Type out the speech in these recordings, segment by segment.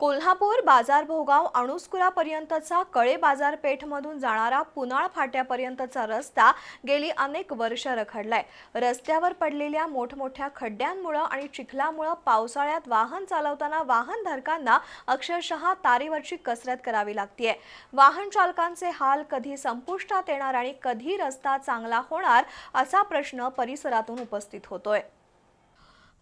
कोल्हापूर बाजार भोगाव अणुस्कुरापर्यंतचा कळे बाजारपेठमधून जाणारा पुनाळ फाट्यापर्यंतचा रस्ता गेली अनेक वर्ष रखडलाय. रस्त्यावर पडलेल्या मोठमोठ्या खड्ड्यांमुळं आणि चिखलामुळं पावसाळ्यात वाहन चालवताना वाहनधारकांना अक्षरशः तारेवरची कसरत करावी लागतीये. वाहन चालकांचे हाल कधी संपुष्टात येणार आणि कधी रस्ता चांगला होणार असा प्रश्न परिसरातून उपस्थित होतोय.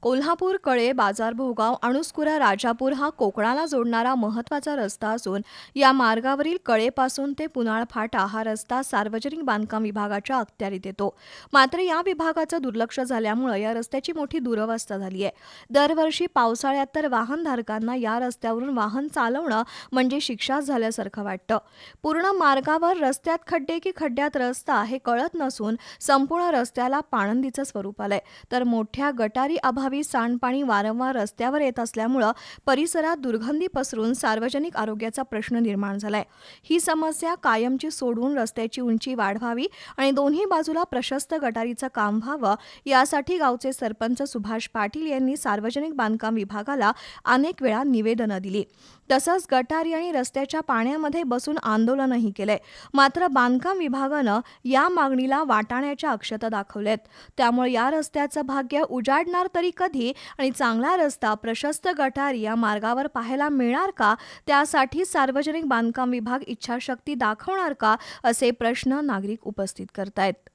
कोल्हापूर कळे बाजार भोगाव अणुस्कुरा राजापूर हा कोकणाला जोडणारा महत्त्वाचा रस्ता असून या मार्गावरील कळेपासून ते पुनाळ फाटा हा रस्ता सार्वजनिक बांधकाम विभागाच्या अखत्यारीत येतो. मात्र या विभागाचं दुर्लक्ष झाल्यामुळे या रस्त्याची मोठी दुरवस्था झाली आहे. दरवर्षी पावसाळ्यात तर वाहनधारकांना या रस्त्यावरून वाहन चालवणं म्हणजे शिक्षाच झाल्यासारखं वाटतं. पूर्ण मार्गावर रस्त्यात खड्डे की खड्ड्यात रस्ता हे कळत नसून संपूर्ण रस्त्याला पाणंदीचं स्वरूप आलंय. तर मोठ्या गटारी अभावी सांडपाणी वारंवार रस्त्यावर येत असल्यामुळं परिसरात दुर्गंधी पसरून सार्वजनिक आरोग्याचा प्रश्न निर्माण झालाय. ही समस्या कायमची सोडून रस्त्याची उंची वाढवावी आणि दोन्ही बाजूला प्रशस्त गटारीचं काम व्हावं यासाठी गावचे सरपंच सुभाष पाटील यांनी सार्वजनिक बांधकाम विभागाला अनेक वेळा निवेदनं दिली. तसंच गटारी आणि रस्त्याच्या पाण्यामध्ये बसून आंदोलनही केलंय. मात्र बांधकाम विभागानं या मागणीला वाटाण्याच्या अक्षता दाखवल्यात. त्यामुळे या रस्त्याचं भाग्य उजाडणार तरी कधी आणि चांगला रस्ता प्रशस्त गटारी या मार्गावर पाहायला मिळणार का? त्यासाठी सार्वजनिक बांधकाम विभाग इच्छाशक्ती दाखवणार का? असे प्रश्न नागरिक उपस्थित करतायत.